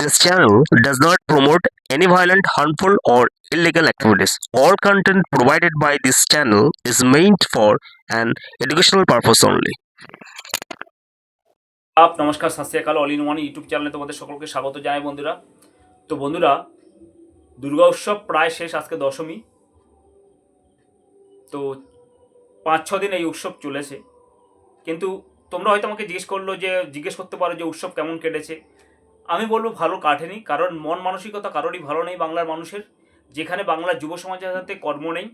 This channel does not promote any violent, harmful, or illegal activities. All content provided by this channel is meant for an educational purpose only. আপ নমস্কার সাস্তিয়াকাল all in one YouTube চ্যানেলে তোমাদের সকলকে স্বাগত জানাই বন্ধুরা তো বন্ধুরা দুর্গা উৎসব প্রায় শেষ আজকে দশমী তো পাঁচ ছ দিন এই উৎসব চলেছে কিন্তু তোমরা হয়তো আমাকে জিজ্ঞেস করল যে জিজ্ঞেস করতে পারো যে উৎসব কেমন কেটেছে আমি বলব ভালো কাটেনি, কারণ মন মানসিকতা কারোরই ভালো নেই বাংলার মানুষের। যেখানে বাংলার যুব সমাজের হাতে কর্ম নেই,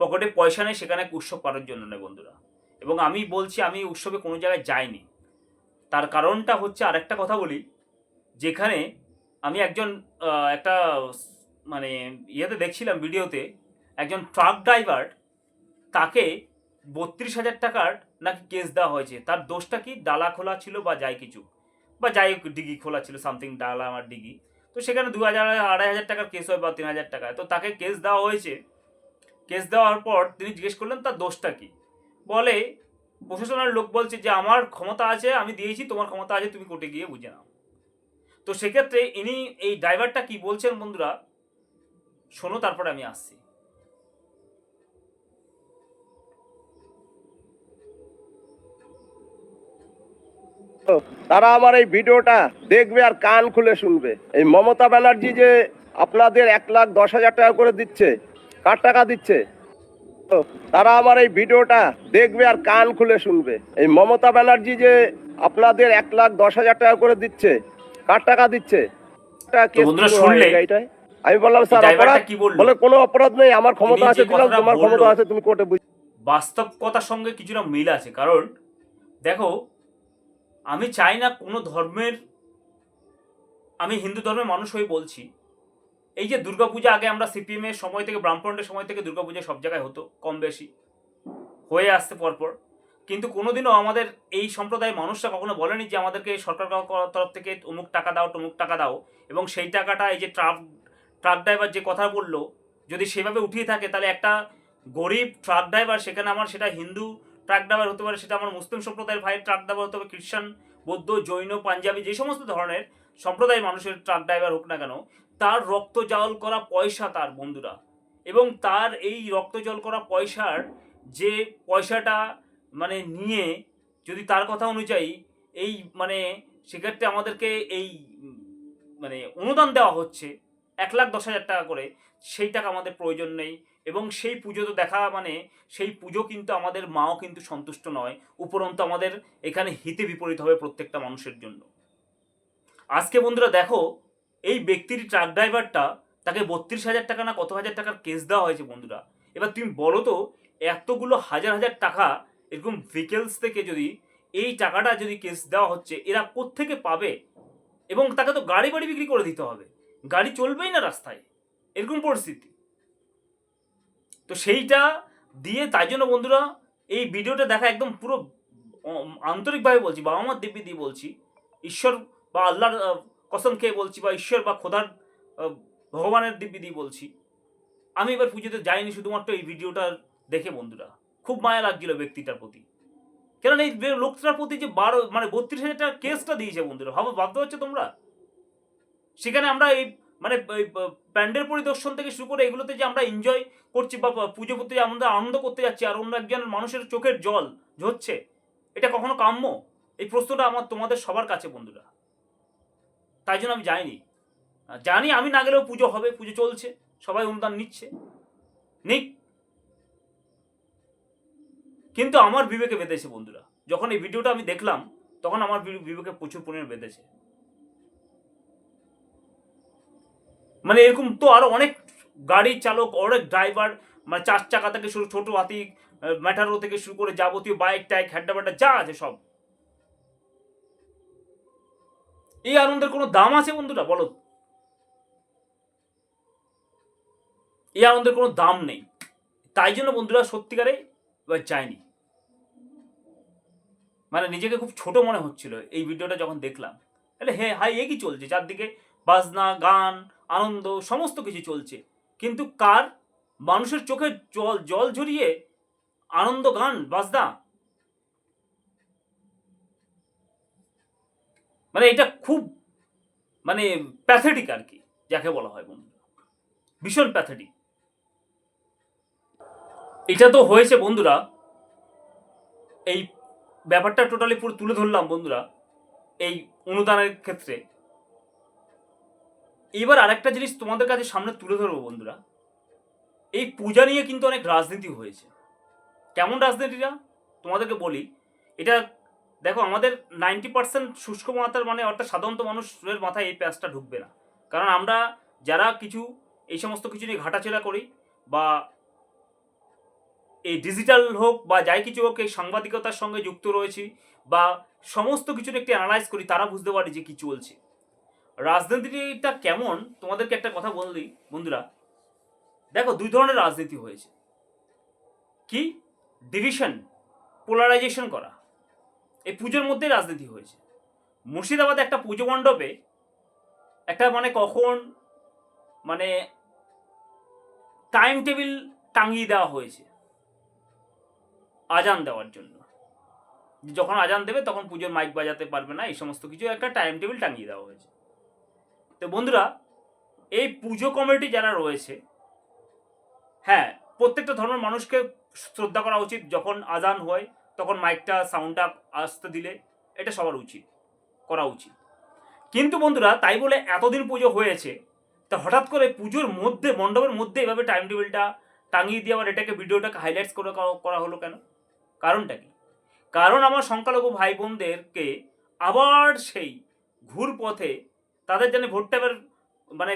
পকেটে পয়সা নেই, সেখানে উৎসব করার জন্য নেই বন্ধুরা। এবং আমি বলছি, আমি উৎসবে কোনো জায়গায় যাইনি। তার কারণটা হচ্ছে আরেকটা কথা বলি, যেখানে আমি একজন একটা মানে ইয়েতে দেখছিলাম ভিডিওতে, একজন ট্রাক ড্রাইভার তাকে বত্রিশ হাজার টাকার নাকি কেস দেওয়া হয়েছে। তার দোষটা কি? ডালা খোলা ছিল বা যাই কিছু। বা যাই হোক ডিগি খোলা ছিল সামথিং ডালা আমার ডিগি। তো সেখানে দু হাজার আড়াই হাজার টাকার কেস হয় বা তিন হাজার টাকায়। তো তাকে কেস দেওয়া হয়েছে। কেস দেওয়ার পর তিনি জিজ্ঞেস করলেন তার দোষটা কি? বলে, প্রশাসনের লোক বলছে যে, আমার ক্ষমতা আছে, আমি দিয়েছি, তোমার ক্ষমতা আছে, তুমি কোর্টে গিয়ে বুঝে নাও। তো সেক্ষেত্রে ইনি, এই ড্রাইভারটা কি বলছেন বন্ধুরা? শোনো, তারপরে আমি আসছি। তারা আমার এই ভিডিওটা দেখবে আর কান খুলে শুনবে। এই মমতা ব্যানার্জি যে আপনাদের এক লাখ দশ হাজার টাকা করে দিচ্ছে কার টাকা দিচ্ছে? তো তারা আমার এই ভিডিওটা দেখবে আর কান খুলে শুনবে। এই মমতা ব্যানার্জি যে আপনাদের এক লাখ দশ হাজার টাকা করে দিচ্ছে কার টাকা দিচ্ছে। আমি বললাম স্যার বলে কোনো অপরাধ নেই আমার ক্ষমতা আছে দিলাম তোমার ক্ষমতা আছে তুমি কোর্টে বাস্তব কথার সঙ্গে কিছুটা মিল আছে। কারণ দেখো আমি চাই না কোনো ধর্মের, আমি হিন্দু ধর্মের মানুষ হয়ে বলছি। এই যে দুর্গাপূজা আগে আমরা সিপিএম এর সময় থেকে ব্রাহ্মণের সময় থেকে দুর্গাপূজা সব জায়গায় হতো, কম বেশি। হয়ে আসছে পরপর। কিন্তু কোনোদিনও আমাদের এই সম্প্রদায়ের মানুষরা কখনো বলেনি যে আমাদেরকে সরকার তরফ থেকে অমুক টাকা দাও টমুক টাকা দাও এবং সেই টাকাটা এই যে ট্রাক ট্রাক ড্রাইভার যে কথা বলল, যদি সেভাবে উঠিয়ে থাকে তাহলে একটা গরিব ট্রাক ড্রাইভার, সেখানে আমার সেটা হিন্দু ট্রাক ড্রাইভার হতে পারে, সেটা আমার মুসলিম সম্প্রদায়ের ভাইয়ের ট্রাক ড্রাইভার হতে পারে, খ্রিস্টান, বৌদ্ধ, জৈন, পাঞ্জাবি, যে সমস্ত ধরনের সম্প্রদায়ের মানুষের ট্রাক ড্রাইভার হোক না কেন, তার রক্ত জল করা পয়সা তার, বন্ধুরা। এবং তার এই রক্ত জল করা পয়সার যে পয়সাটা মানে নিয়ে যদি তার কথা অনুযায়ী এই মানে সেক্ষেত্রে আমাদেরকে এই মানে অনুদান দেওয়া হচ্ছে, এক লাখ দশ হাজার টাকা করে, সেই টাকা আমাদের প্রয়োজন নেই। এবং সেই পুজো তো দেখা মানে সেই পুজো কিন্তু আমাদের মাও কিন্তু সন্তুষ্ট নয়। উপরন্তু আমাদের এখানে হিতে বিপরীত হবে প্রত্যেকটা মানুষের জন্য। আজকে বন্ধুরা দেখো, এই ব্যক্তির ট্রাক ড্রাইভারটা তাকে বত্রিশ হাজার টাকা না কত হাজার টাকার কেস দেওয়া হয়েছে বন্ধুরা? এবার তুমি বলো তো, এতগুলো হাজার হাজার টাকা এরকম ভেহিকেলস থেকে যদি এই টাকাটা যদি কেস দেওয়া হচ্ছে, এরা কোত্থেকে পাবে? এবং তাকে তো গাড়ি বাড়ি বিক্রি করে দিতে হবে। গাড়ি চলবেই না রাস্তায়। এরকম পরিস্থিতি। তো সেইটা দিয়ে তাই জন্য বন্ধুরা এই ভিডিওটা দেখা একদম পুরো আন্তরিকভাবে বলছি বাবা মার দিব্যি দিয়ে বলছি। ঈশ্বর বা আল্লাহর কসম খেয়ে বলছি বা ঈশ্বর বা খোদার ভগবানের দিব্যি দিয়ে বলছি। আমি এবার পুজোতে যাইনি, শুধুমাত্র এই ভিডিওটা দেখে বন্ধুরা। খুব মায়া লাগছিল ব্যক্তিটার প্রতি। কেননা এই লোকটার প্রতি যে বারো মানে বত্রিশ হাজার টাকার কেসটা দিয়েছে বন্ধুরা। ভাবো, ভাবতে হচ্ছে তোমরা? সেখানে আমরা এই মানে প্যান্ডেল পরিদর্শন থেকে শুরু করে এগুলোতে যে আমরা এনজয় করছি বা পুজো করতে আমরা আনন্দ করতে যাচ্ছি, আর অন্য একজন মানুষের চোখের জল ঝরছে, এটা কখনো কাম্য? এই প্রশ্নটা আমার তোমাদের সবার কাছে, বন্ধুরা। তাই জন্য আমি যাইনি জানি আমি না গেলেও পুজো হবে, পুজো চলছে, সবাই অনুদান নিচ্ছে। নিক। কিন্তু আমার বিবেকে বেঁধেছে, বন্ধুরা। যখন এই ভিডিওটা আমি দেখলাম, তখন আমার বিবেকে প্রচুর পরিমাণে বেঁধেছে। মানে এরকম তো আরও অনেক গাড়ি চালক, অনেক ড্রাইভার মানে চার চাকা থেকে শুরু, ছোট হাতি ম্যাটারো থেকে শুরু করে যাবতীয় বাইক টাইক হ্যাড্ডা ব্যাড্ডা যা আছে সব। এই আনন্দের কোনো দাম আছে বন্ধুরা, বলো? এই আনন্দের কোনো দাম নেই। তাই জন্য বন্ধুরা সত্যিকারে যায়নি মানে নিজেকে খুব ছোট মনে হচ্ছিল, এই ভিডিওটা যখন দেখলাম। তাহলে হে হাই এ কি চলছে, চারদিকে বাজনা, গান আনন্দ, সমস্ত কিছু চলছে। কিন্তু কার? মানুষের চোখে জল জল ঝরিয়ে আনন্দ গান বাজদা মানে এটা খুব মানে প্যাথেটিক আর কি, যাকে বলা হয় বন্ধু ভীষণ প্যাথেটিক। এটা তো হয়েছে বন্ধুরা, এই ব্যাপারটা টোটালি পুরো তুলে ধরলাম বন্ধুরা, এই অনুদানের ক্ষেত্রে। এবার আরেকটা জিনিস তোমাদের কাছে সামনে তুলে ধরবো বন্ধুরা। এই পূজা নিয়ে কিন্তু অনেক রাজনীতি হয়েছে। কেমন রাজনীতিটা? তোমাদেরকে বলি, এটা দেখো, আমাদের নাইনটি পার্সেন্ট শুষ্ক মাথার মানে অর্থাৎ সাধারণত মানুষের মাথায় এই প্যাঁচটা ঢুকবে না। কারণ আমরা যারা কিছু, এই সমস্ত কিছু নিয়ে ঘাটাচেরা করি বা এই ডিজিটাল হোক বা যাই কিছু হোক, এই সাংবাদিকতার সঙ্গে যুক্ত রয়েছি বা সমস্ত কিছুর একটি অ্যানালাইজ করি, তারা বুঝতে পারে যে কী চলছে। রাজনীতিটা কেমন? তোমাদেরকে একটা কথা বললি বন্ধুরা। দেখো, দুই ধরনের রাজনীতি হয়েছে। কি? ডিভিশন পোলারাইজেশন করা। এই পুজোর মধ্যেই রাজনীতি হয়েছে। মুর্শিদাবাদে একটা পুজো মণ্ডপে একটা মানে কখন মানে টাইম টেবিল টাঙিয়ে দেওয়া হয়েছে। আজান দেওয়ার জন্য। যখন আজান দেবে, তখন পুজোর মাইক বাজাতে পারবে না, এই সমস্ত কিছু একটা টাইম টেবিল টাঙিয়ে দেওয়া হয়েছে। তো বন্ধুরা, এই পুজো কমিটি যারা রয়েছে হ্যাঁ প্রত্যেকটা ধর্মের মানুষকে শ্রদ্ধা করা উচিত। যখন আজান হয়, তখন মাইকটা সাউন্ডটা আসতে দিলে এটা সবার উচিত, করা উচিত। কিন্তু বন্ধুরা, তাই বলে এতদিন পুজো হয়েছে, তা হঠাৎ করে পুজোর মধ্যে, মণ্ডপের মধ্যে এভাবে টাইম টেবিলটা টাঙিয়ে দিয়ে আবার এটাকে, ভিডিওটাকে হাইলাইটস করে করা- হলো কেন? কারণটা কি? কারণ আমার সংখ্যালঘু ভাই বোনদেরকে আবার সেই ঘুর পথে তাদের যেন ভোটটা এবার মানে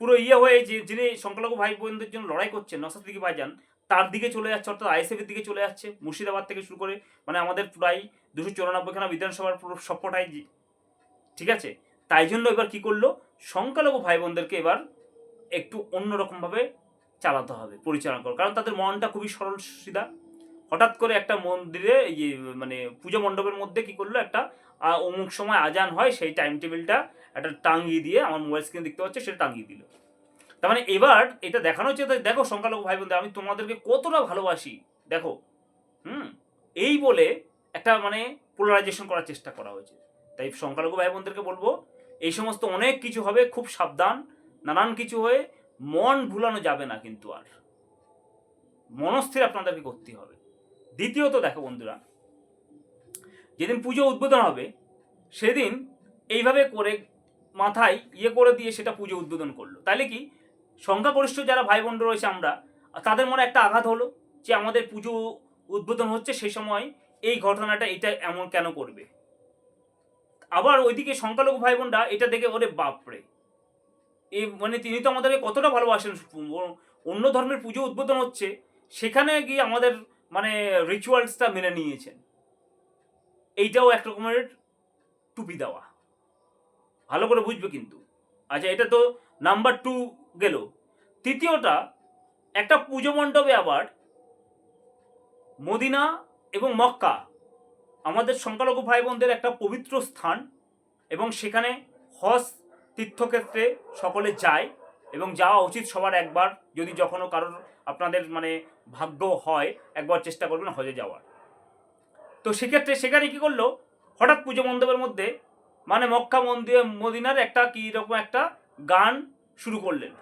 পুরো ইয়ে হয়ে যে যিনি সংখ্যালঘু ভাই বোনদের জন্য লড়াই করছেন, নসাদ দিকে ভাইজান, তার দিকে চলে যাচ্ছে, অর্থাৎ আইএসএফের দিকে চলে যাচ্ছে, মুর্শিদাবাদ থেকে শুরু করে মানে আমাদের প্রায় দুশো চুরানব্বইখানা বিধানসভার পুরো সবকটাই ঠিক আছে? তাই জন্য এবার কি করল? সংখ্যালঘু ভাই বোনদেরকে এবার একটু অন্যরকমভাবে চালাতে হবে, পরিচালনা করো কারণ তাদের মনটা খুবই সরল সিধা হঠাৎ করে একটা মন্দিরে এই যে মানে পুজো মণ্ডপের মধ্যে কি করল? একটা অমুক সময় আজান হয়, সেই টাইম টেবিলটা একটা টাঙিয়ে দিয়ে আমার মোবাইল স্ক্রিন দেখতে পাচ্ছে, সেটা টাঙিয়ে দিল। তার মানে এবার এটা দেখানো হচ্ছে দেখো সংখ্যালঘু ভাই বোনদের আমি তোমাদেরকে কতটা ভালোবাসি, দেখো। হুম? এই বলে একটা মানে পোলারাইজেশন করার চেষ্টা করা হয়েছে। তাই সংখ্যালঘু ভাই বোনদেরকে বলব, এই সমস্ত অনেক কিছু হবে, খুব সাবধান, নানান কিছু হয়ে মন ভুলানো যাবে না কিন্তু আর। মনস্থির আপনাদেরকে করতে হবে। দ্বিতীয়ত দেখো বন্ধুরা যেদিন পুজো উদ্বোধন হবে, সেদিন এইভাবে করে মাথায় ইয়ে করে দিয়ে সেটা পুজো উদ্বোধন করল। তাহলে কি? সংখ্যাগরিষ্ঠ যারা ভাই বোন রয়েছে আমরা, তাদের মনে একটা আঘাত হলো যে আমাদের পুজো উদ্বোধন হচ্ছে সেই সময় এই ঘটনাটা এটা এমন কেন করবে? আবার ওইদিকে সংখ্যালঘু ভাই বোনরা এটা দেখে ওরে বাপরে! এই মানে তিনি তো আমাদেরকে কতটা ভালোবাসেন অন্য ধর্মের পুজো উদ্বোধন হচ্ছে, সেখানে গিয়ে আমাদের মানে রিচুয়ালসটা মেনে নিয়েছেন। এইটাও এক রকমের টুপি দেওয়া। ভালো করে বুঝবে কিন্তু। আচ্ছা এটা তো নাম্বার টু গেল। তৃতীয়টা, একটা পুজো মণ্ডপে আবার মদিনা এবং মক্কা, আমাদের সংখ্যালঘু ভাই বোনদের একটা পবিত্র স্থান এবং সেখানে হজ তীর্থক্ষেত্রে সকলে যায় এবং যাওয়া উচিত সবার একবার। যদি যখনও কারোর আপনাদের মানে ভাগ্য হয়, একবার চেষ্টা করবেন হজে যাওয়ার। তো সেক্ষেত্রে সেখানে কি করল? হঠাৎ পুজো মণ্ডপের মধ্যে মানে মক্কা মন্দির, মদিনার একটা কি রকম একটা গান শুরু করলেন।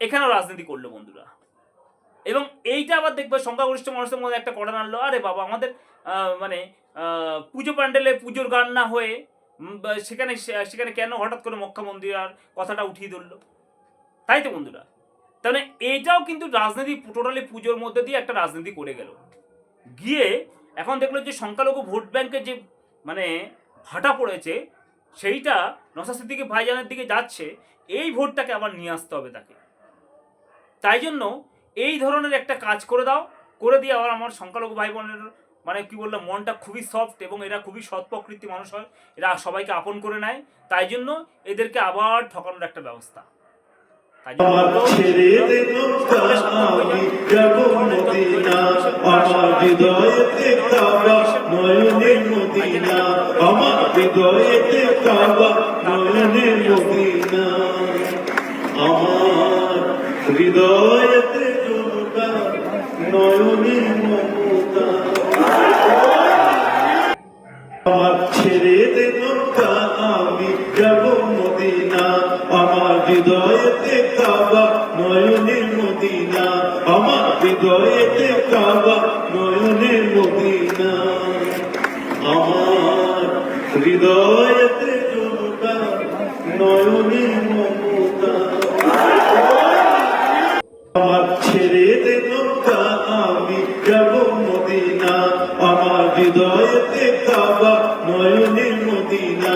এখানেও রাজনীতি করল বন্ধুরা। এবং এইটা আবার দেখবে সংখ্যাগরিষ্ঠ মানুষের মধ্যে একটা কড়া আনলো আরে বাবা, আমাদের মানে পুজো প্যান্ডেলে পুজোর গান না হয়ে সেখানে সেখানে কেন হঠাৎ করে মক্কা মন্দির আর কথাটা উঠিয়ে ধরলো? তাই তো বন্ধুরা। তাহলে এইটাও কিন্তু রাজনীতি টোটালি পুজোর মধ্যে দিয়ে একটা রাজনীতি করে গেল। গিয়ে এখন দেখল যে সংখ্যালঘু ভোট ব্যাংকের যে মানে ভাটা পড়েছে, সেইটা নসা সিদ্দিকি ভাইজানের দিকে যাচ্ছে, এই ভোটটাকে আবার নিয়ে আসতে হবে তাকে। তাই জন্য এই ধরনের একটা কাজ করে দাও, করে দিয়ে আবার আমার সংখ্যালঘু ভাই বোনের মানে কি বললাম, মনটা খুবই সফট এবং এরা খুবই সৎ প্রকৃতি মানুষ হয়, এরা সবাইকে আপন করে নেয়, তাই জন্য এদেরকে আবার ঠকানোর একটা ব্যবস্থা। ছেড়ে দেব আমি। যাব মদিনা আমার হৃদয়েতে কাবা নয়নে মদিনা আমার হৃদয়েতে কাবা নয়নে মদিনা আমার হৃদয়েতে নয়নে মমতা হৃদয়েতে কাবা নয়নের মদিনা। আমার হৃদয়েতে জনতা নয়নের মমতা। আমার ছেড়ে দে নৌকা, আমি যাব মদিনা। আমার হৃদয়েতে কাবা নয়নের মদিনা।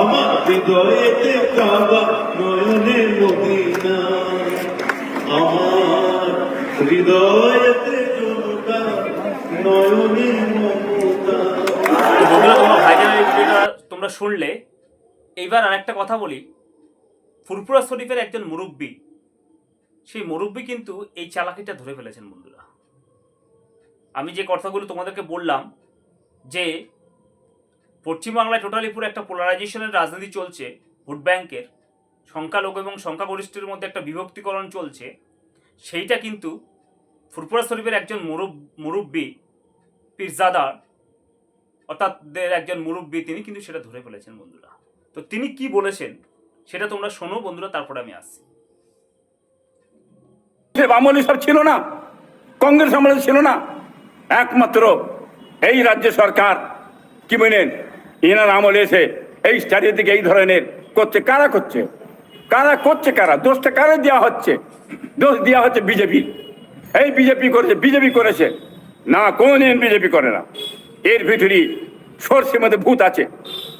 আমার হৃদয়েতে কাবা নয়নের মদিনা। তোমরা শুনলে। এইবার আরেকটা কথা বলি। ফুরপুরা শরীফের একজন মুরব্বী, সেই মুরব্বী কিন্তু এই চালাকিটা ধরে ফেলেছেন বন্ধুরা। আমি যে কথাগুলো তোমাদেরকে বললাম যে পশ্চিমবাংলায় টোটালি পুরো একটা পোলারাইজেশনের রাজনীতি চলছে, ভোট ব্যাংকের, সংখ্যালঘু এবং সংখ্যাগরিষ্ঠের মধ্যে একটা বিভক্তিকরণ চলছে, সেইটা কিন্তু ফুরপুরা শরীফের একজন মুরব, মুরব্বী পীরজাদার অর্থাৎ একজন মুরব্বী তিনি কিন্তু সেটা ধরে ফেলেছেন বন্ধুরা। তো তিনি কি বলেছেন সেটা তোমরা শোনো বন্ধুরা, তারপরে আমি আসছি। আমলে সব ছিল না, কংগ্রেস আমলে ছিল না, একমাত্র এই রাজ্য সরকার কি বলেন, এনার আমলে এসে এই চারিদিকে এই ধরনের করছে, কারা করছে? কারা করছে কারা? দোষটা কারা দেওয়া হচ্ছে? দোষ দেওয়া হচ্ছে বিজেপি। এই বিজেপি করেছে বিজেপি করেছে। না, কোনদিন বিজেপি করে না। এর ভিতরে সর্ষের মধ্যে ভূত আছে।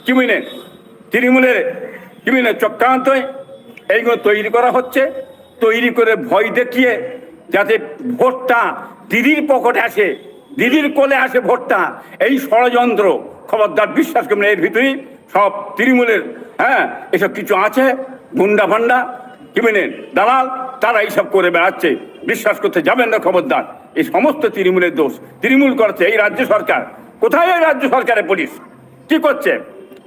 কি বুঝলেন তৃণমূলের কি বুঝলেন চক্রান্ত। এইগুলো তৈরি করা হচ্ছে। তৈরি করে ভয় দেখিয়ে যাতে ভোটটা দিদির পকেটে আসে, দিদির কোলে আসে ভোটটা, এই ষড়যন্ত্র। খবরদার বিশ্বাস করবেন এর ভিতরেই সব তৃণমূলের হ্যাঁ এসব কিছু আছে গুন্ডা ফান্ডা কি দালাল, তারা এইসব করে বেড়াচ্ছে। বিশ্বাস করতে যাবেন না, খবরদার। এই সমস্ত তৃণমূলের দোষ। তৃণমূল করছে এই রাজ্য সরকার। কোথায় এই রাজ্য সরকারের পুলিশ? কি করছে?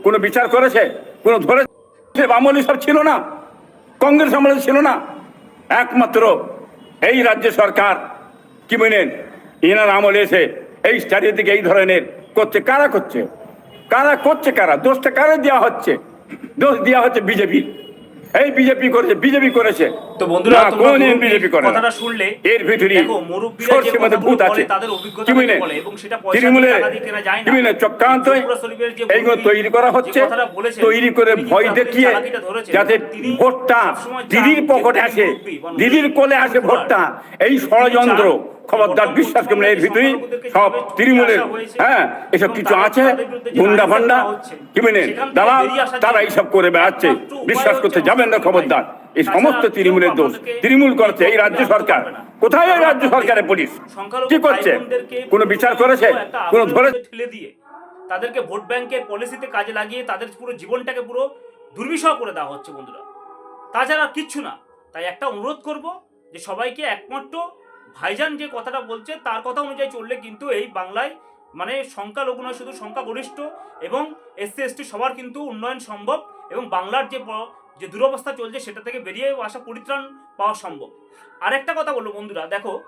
কোনো বিচার করেছে? কোনো ধরে আমলে সব ছিল না? কংগ্রেস আমলে ছিল না? একমাত্র এই রাজ্য সরকার। কি বলেন? এনার আমলে এসে এই চারিদিকে এই ধরনের করছে। কারা করছে? কারা করছে কারা? দোষটা কারা দেওয়া হচ্ছে? দোষ দেওয়া হচ্ছে বিজেপি। এই বিজেপি করেছে বিজেপি করেছে। তো বন্ধুরা কোনদিন বিজেপি করে কথাটা শুনলে এর ভিতরে মধ্যে ভূত আছে। তৃণমূলের না। চক্রান্ত এইগুলো তৈরি করা হচ্ছে তৈরি করে ভয় দেখিয়ে যাতে ভোটটা দিদির পকেটে আসে। দিদির কোলে আসে ভোটটা। এই ষড়যন্ত্র খবরদার বিশ্বাস করবেন এর ভিতরেই সব তৃণমূলের হ্যাঁ এসব কিছু আছে গুন্ডা ফান্ডা করা হচ্ছে, কি বলেন? সেখান দালাল তারা এইসব করে বেড়াচ্ছে। বিশ্বাস করতে যাবেন না খবরদার। এই সমস্ত তৃণমূলের দোষ। তৃণমূল করছে এই রাজ্য সরকার। কোথায় এই রাজ্য সরকারের পুলিশ? কি করছে? কোনো বিচার করেছে? কোনো ধরে ঠেলে দিয়ে তাদেরকে ভোট ব্যাংকের পলিসিতে কাজে লাগিয়ে তাদের পুরো জীবনটাকে পুরো দুর্বিষহ করে দেওয়া হচ্ছে বন্ধুরা। তাছাড়া কিচ্ছু না। তাই একটা অনুরোধ করব যে সবাইকে একমাত্র ভাইজান যে কথাটা বলছে, তার কথা অনুযায়ী চললে কিন্তু এই বাংলায় মানে সংখ্যালঘু নয়, শুধু সংখ্যাগরিষ্ঠ এবং এসসি, এসটি সবার কিন্তু উন্নয়ন সম্ভব এবং বাংলার যে যে দুরবস্থা চলছে সেটা থেকে বেরিয়ে আসা পরিত্রাণ পাওয়া সম্ভব। আরেকটা কথা বলব বন্ধুরা, দেখো,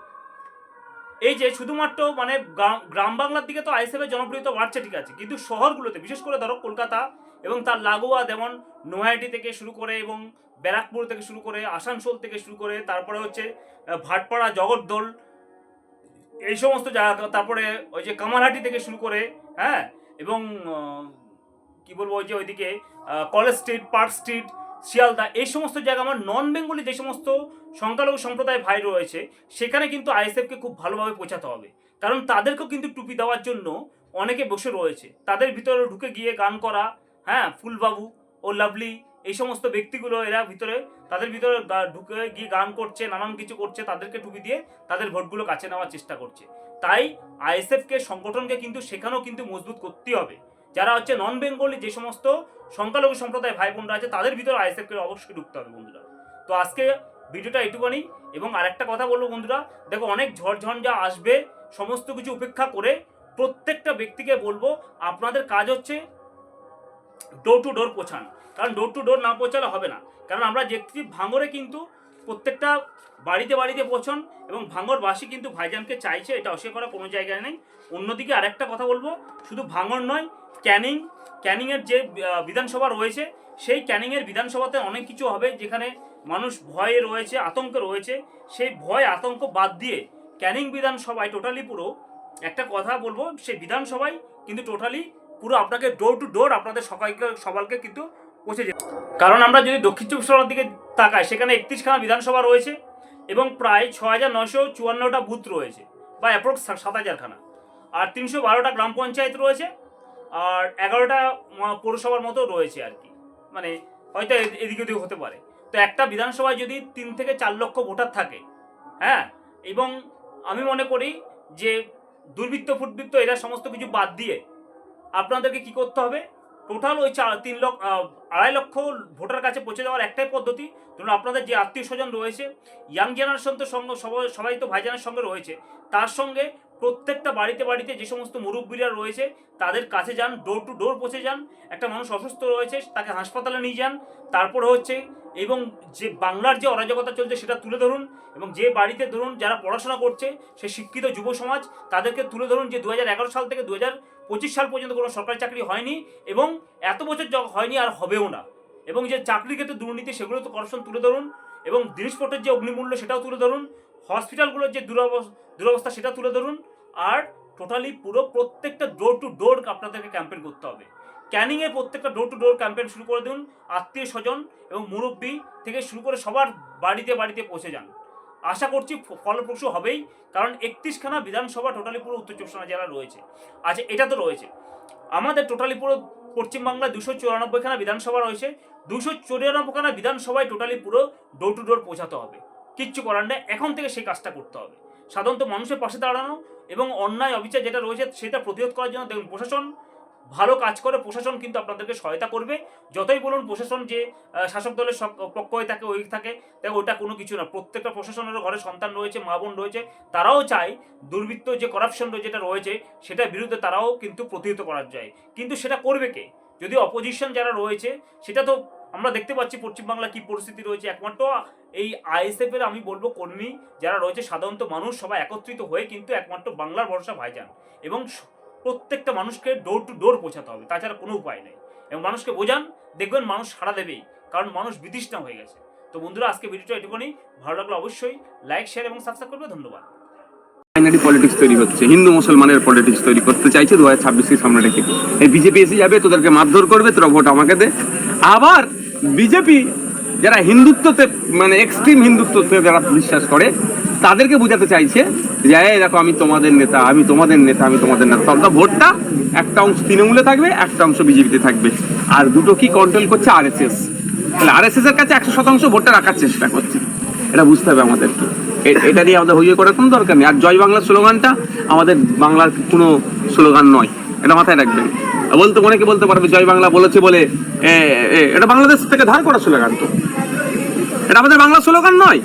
এই যে শুধুমাত্র মানে গ্রাম- বাংলার দিকে তো আইএসএফের জনপ্রিয়তা বাড়ছে, ঠিক আছে, কিন্তু শহরগুলোতে, বিশেষ করে ধরো কলকাতা এবং তার লাগোয়া যেমন নৈহাটি থেকে শুরু করে এবং ব্যারাকপুর থেকে শুরু করে আসানসোল থেকে শুরু করে তারপরে হচ্ছে ভাটপাড়া, জগদ্দল, এই সমস্ত জায়গা তারপরে ওই যে কামারহাটি থেকে শুরু করে হ্যাঁ এবং কি বলব ওই যে ওইদিকে college street, park street, Sealdah, এই সমস্ত জায়গা, আমার নন বেঙ্গলি যে সমস্ত সংখ্যালঘু সম্প্রদায় ভাই রয়েছে, সেখানে কিন্তু আইএসএফকে খুব ভালোভাবে পৌঁছাতে হবে। কারণ তাদেরকেও কিন্তু টুপি দেওয়ার জন্য অনেকে বসে রয়েছে। তাদের ভিতরে ঢুকে গিয়ে গান করা হ্যাঁ ফুলবাবু ও লাভলি, এই সমস্ত ব্যক্তিগুলো এরা ভিতরে, তাদের ভিতরে ঢুকে গিয়ে গান করছে, নানান কিছু করছে, তাদেরকে টুপি দিয়ে তাদের ভোটগুলো কাছে নেওয়ার চেষ্টা করছে। তাই আইএসএফকে, সংগঠনকে কিন্তু সেখানেও কিন্তু মজবুত করতেই হবে। যারা হচ্ছে নন বেঙ্গলি যে সমস্ত সংখ্যালঘু সম্প্রদায় ভাই বোনরা আছে, তাদের ভিতরে আইএসএফকে অবশ্যই ঢুকতে হবে বন্ধুরা। তো আজকে ভিডিওটা এটুকুনি এবং আরেকটা কথা বলব বন্ধুরা, দেখো অনেক ঝড়ঝঞ্ঝা আসবে, সমস্ত কিছু উপেক্ষা করে প্রত্যেকটা ব্যক্তিকে বলব, আপনাদের কাজ হচ্ছে ডোর টু ডোর পৌঁছান। কারণ ডোর টু ডোর না পৌঁছালে হবে না। কারণ আমরা দেখছি ভাঙরে কিন্তু প্রত্যেকটা বাড়িতে বাড়িতে পৌঁছন এবং ভাঙরবাসী কিন্তু ভাইজানকে চাইছে এটা অস্বীকার করা কোনো জায়গায় নেই। অন্যদিকে আরেকটা কথা বলব, শুধু ভাঙর নয়, ক্যানিং, ক্যানিংয়ের যে বিধানসভা রয়েছে, সেই ক্যানিংয়ের বিধানসভাতে অনেক কিছু হবে যেখানে মানুষ ভয়ে রয়েছে, আতঙ্কে রয়েছে। সেই ভয়, আতঙ্ক বাদ দিয়ে ক্যানিং বিধানসভায় টোটালি পুরো একটা কথা বলব, সেই বিধানসভায় কিন্তু টোটালি পুরো আপনাকে ডোর টু ডোর আপনাদের সবাইকে সবাইকে কিন্তু পৌঁছে যেতে কারণ আমরা যদি দক্ষিণ চব্বিশ পরগনার দিকে তাকাই, সেখানে একত্রিশখানা বিধানসভা রয়েছে এবং প্রায় ছ হাজার নশো চুয়ান্নটা বুথ রয়েছে বা অ্যাপ্রক্স সাত হাজারখানা আর তিনশো বারোটা গ্রাম পঞ্চায়েত রয়েছে, আর এগারোটা পৌরসভার মতো রয়েছে আর কি। মানে হয়তো এদিক ওদিক হতে পারে। তো একটা বিধানসভায় যদি তিন থেকে চার লক্ষ ভোটার থাকে হ্যাঁ এবং আমি মনে করি যে দুর্বৃত্ত, ফুটবৃত্ত, এরা সমস্ত কিছু বাদ দিয়ে আপনাদেরকে কি করতে হবে? টোটাল ওই চার তিন লক্ষ আড়াই লক্ষ ভোটার কাছে পৌঁছে দেওয়ার একটাই পদ্ধতি। ধরুন আপনাদের যে আত্মীয় স্বজন রয়েছে ইয়াং জেনারেশন তো সঙ্গে সবাই সবাই তো ভাইজানের সঙ্গে রয়েছে। তার সঙ্গে প্রত্যেকটা বাড়িতে বাড়িতে যে সমস্ত মুরব্বীরা রয়েছে, তাদের কাছে যান ডোর টু ডোর পৌঁছে যান। একটা মানুষ অসুস্থ রয়েছে, তাকে হাসপাতালে নিয়ে যান। তারপর হচ্ছে, এবং যে বাংলার যে অরাজকতা চলছে সেটা তুলে ধরুন, এবং যে বাড়িতে ধরুন যারা পড়াশোনা করছে, সে শিক্ষিত যুব সমাজ, তাদেরকে তুলে ধরুন যে দু হাজার এগারো সাল থেকে দু হাজার পঁচিশ সাল পর্যন্ত কোনো সরকারি চাকরি হয়নি এবং এত বছর হয়নি আর হবেও না। এবং যে চাকরি ক্ষেত্রে দুর্নীতি, সেগুলো তো করাপশন তুলে ধরুন এবং জিনিসপত্রের যে অগ্নিমূল্য, সেটাও তুলে ধরুন। হসপিটালগুলোর যে দুরবস্থা সেটা তুলে ধরুন। আর টোটালি পুরো প্রত্যেকটা ডোর টু ডোর আপনাদেরকে ক্যাম্পেন করতে হবে। ক্যানিংয়ে প্রত্যেকটা ডোর টু ডোর ক্যাম্পেন শুরু করে দিন, আত্মীয় স্বজন এবং মুরব্বী থেকে শুরু করে সবার বাড়িতে বাড়িতে পৌঁছে যান। আশা করছি ফলপ্রসূ হবেই, কারণ একত্রিশখানা বিধানসভা টোটালি পুরো উত্তর চব্বিশ জেলা রয়েছে। আচ্ছা এটা তো রয়েছে। আমাদের টোটালি পুরো পশ্চিমবাংলায় দুশো চুরানব্বইখানা বিধানসভা রয়েছে। দুশো চুরানব্বইখানা বিধানসভায় টোটালি পুরো ডোর টু ডোর পৌঁছাতে হবে। কিচ্ছু করার নেই, এখন থেকে সেই কাজটা করতে হবে। সাধারণত মানুষের পাশে দাঁড়ানো এবং অন্যায় অবিচার যেটা রয়েছে সেটা প্রতিরোধ করার জন্য দেখুন প্রশাসন ভালো কাজ করে, প্রশাসন কিন্তু আপনাদেরকে সহায়তা করবে। যতই বলুন প্রশাসন যে শাসক দলের পক্ষ হয়ে থাকে, ওই থাকে, দেখো ওটা কোনো কিছু না। প্রত্যেকটা প্রশাসনের ঘরে সন্তান রয়েছে, মা বোন রয়েছে, তারাও চায় দুর্বৃত্ত যে করাপশন যেটা রয়েছে, সেটার বিরুদ্ধে তারাও কিন্তু প্রতিহত করার যায়। কিন্তু সেটা করবে কে? যদি অপোজিশন যারা রয়েছে, সেটা তো আমরা দেখতে পাচ্ছি পশ্চিমবাংলা কি পরিস্থিতি রয়েছে। একমাত্র এই আইএসএফ এর আমি বলব কর্মী যারা রয়েছে, সাধারণত মানুষ সবাই একত্রিত হয়ে কিন্তু একমাত্র বাংলার ভরসা ভাইজান। এবং প্রত্যেকটা মানুষকে ডোর টু ডোর পৌঁছাতে হবে, তাছাড়া কোনো উপায় নেই। এবং মানুষকে বোঝান, দেখবেন মানুষ সাড়া দেবেই, কারণ মানুষ বিতৃষ্ণা হয়ে গেছে। তো বন্ধুরা, আজকে ভিডিওটা এটুকুনি। ভালো লাগলে অবশ্যই লাইক শেয়ার এবং সাবস্ক্রাইব করবে ধন্যবাদ। পলিটিক্স তৈরি হচ্ছে। হিন্দু মুসলমানের পলিটিক্স তৈরি করতে চাইছে দু হাজার ছাব্বিশকে সামনে রেখে। এই বিজেপি এসে যাবে, তোদেরকে মারধর করবে, তোরা ভোট আমাকে দে। আবার বিজেপি, যারা হিন্দুত্বতে মানে এক্সট্রিম হিন্দুত্বতে যারা বিশ্বাস করে, তাদেরকে বোঝাতে চাইছে যে, এই দেখো, আমি তোমাদের নেতা, আমি তোমাদের নেতা, আমি তোমাদের নেতা। তবে ভোটটা একটা অংশ তৃণমূলে থাকবে, একটা অংশ বিজেপিতে থাকবে। আর দুটো কি কন্ট্রোল করছে আরএসএস তাহলে আরএসএস এর কাছে একশো শতাংশ ভোটটা রাখার চেষ্টা করছে। এটা বুঝতে হবে আমাদেরকে। এটা নিয়ে আমাদের হইয়ে করার কোনো দরকার নেই। আর জয় বাংলা স্লোগানটা আমাদের বাংলার কোনো স্লোগান নয়। এটা মাথায় রাখবেন। আর বলতে, অনেকে বলতে পারবে, জয় বাংলা বলেছে বলে এটা বাংলাদেশ থেকে ধার করা স্লোগান তো। এটা আমাদের বাংলা স্লোগান নয়।